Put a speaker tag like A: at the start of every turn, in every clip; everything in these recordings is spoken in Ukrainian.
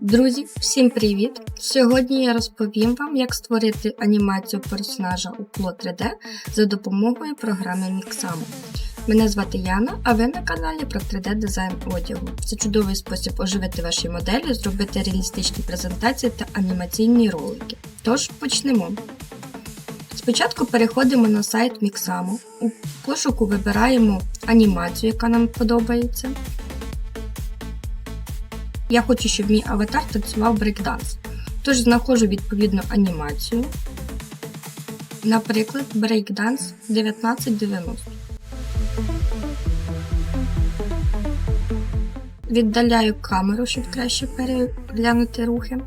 A: Друзі, всім привіт! Сьогодні я розповім вам, як створити анімацію персонажа у Plot 3D за допомогою програми Mixamo. Мене звати Яна, а ви на каналі про 3D дизайн одягу. Це чудовий спосіб оживити ваші моделі, зробити реалістичні презентації та анімаційні ролики. Тож почнемо. Спочатку переходимо на сайт Mixamo. У пошуку вибираємо анімацію, яка нам подобається. Я хочу, щоб мій аватар танцював брейкданс. Тож знаходжу відповідну анімацію. Наприклад, брейкданс 1990. Віддаляю камеру, щоб краще переглянути рухи.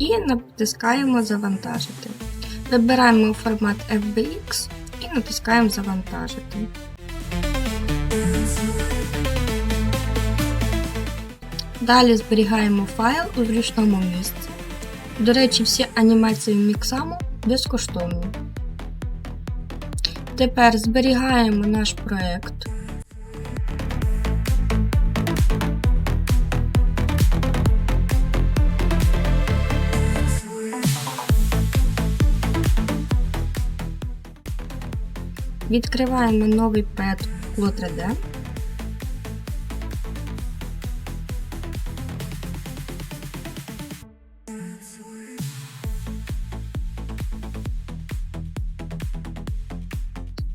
A: І натискаємо Завантажити. Вибираємо формат FBX і натискаємо Завантажити. Далі зберігаємо файл у зручному місці. До речі, всі анімації Mixamo безкоштовні. Тепер зберігаємо наш проєкт. Відкриваємо новий проєкт Plot 3D.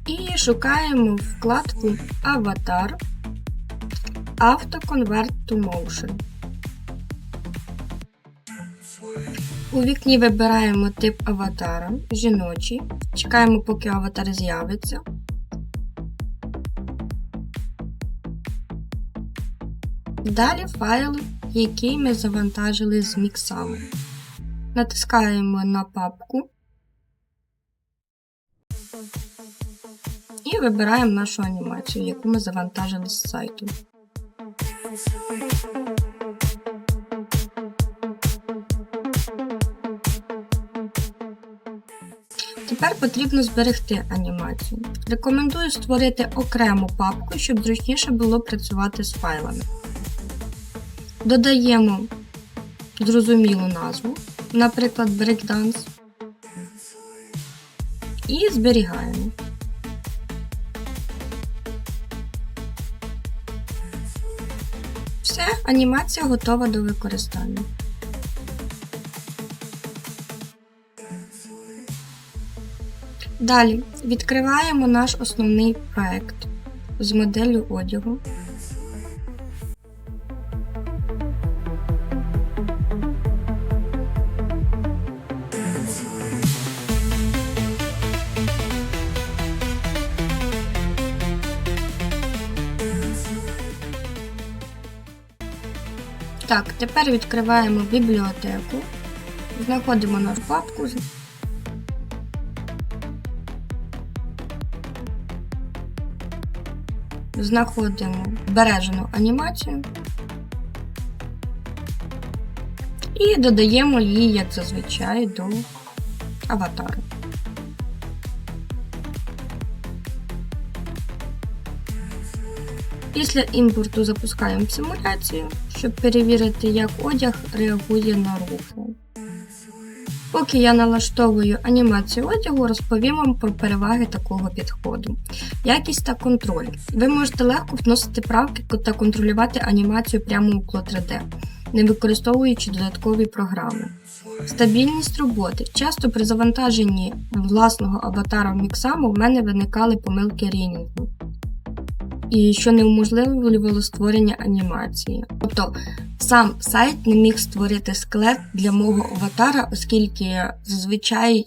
A: І шукаємо вкладку Аватар Auto-Convert to Motion. У вікні вибираємо тип аватара жіночий. Чекаємо, поки аватар з'явиться. Далі файл, який ми завантажили з Mixamo. Натискаємо на папку. І вибираємо нашу анімацію, яку ми завантажили з сайту. Тепер потрібно зберегти анімацію. Рекомендую створити окрему папку, щоб зручніше було працювати з файлами. Додаємо зрозумілу назву, наприклад, Breakdance, і зберігаємо. Все, анімація готова до використання. Далі відкриваємо наш основний проект з моделлю одягу. Так, тепер відкриваємо бібліотеку, знаходимо нашу папку. Знаходимо збережену анімацію і додаємо її, як зазвичай, до аватару. Після імпорту запускаємо симуляцію, щоб перевірити, як одяг реагує на рухи. Поки я налаштовую анімацію одягу, розповім вам про переваги такого підходу. Якість та контроль. Ви можете легко вносити правки та контролювати анімацію прямо у Clo 3D, не використовуючи додаткові програми. Стабільність роботи. Часто при завантаженні власного аватара в Mixamo в мене виникали помилки рінінгу і що не уможливлювало створення анімації. Тобто сам сайт не міг створити скелет для мого аватара, оскільки зазвичай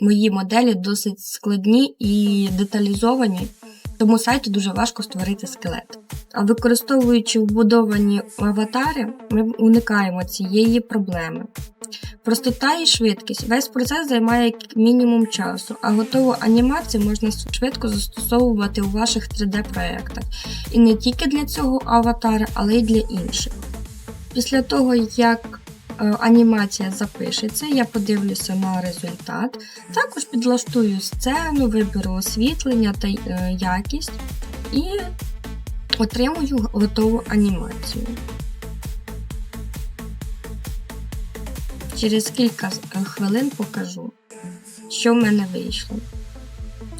A: мої моделі досить складні і деталізовані, тому сайту дуже важко створити скелет. А використовуючи вбудовані аватари, ми уникаємо цієї проблеми. Простота і швидкість. Весь процес займає мінімум часу, а готову анімацію можна швидко застосовувати у ваших 3D-проєктах. І не тільки для цього аватара, але й для інших. Після того, як е, анімація запишеться, я подивлюся на результат. Також підлаштую сцену, виберу освітлення та е, якість і отримую готову анімацію. Через кілька е, хвилин покажу, що в мене вийшло.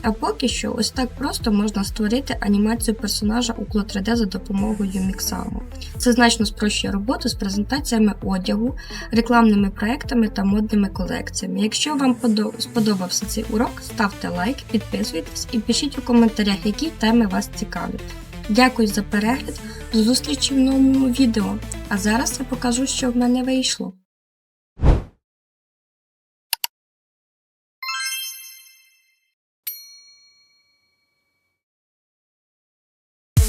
A: А поки що, ось так просто можна створити анімацію персонажа у Clo 3D за допомогою Mixamo. Це значно спрощує роботу з презентаціями одягу, рекламними проектами та модними колекціями. Якщо вам сподобався цей урок, ставте лайк, підписуйтесь і пишіть у коментарях, які теми вас цікавлять. Дякую за перегляд, до зустрічі в новому відео. А зараз я покажу, що в мене вийшло.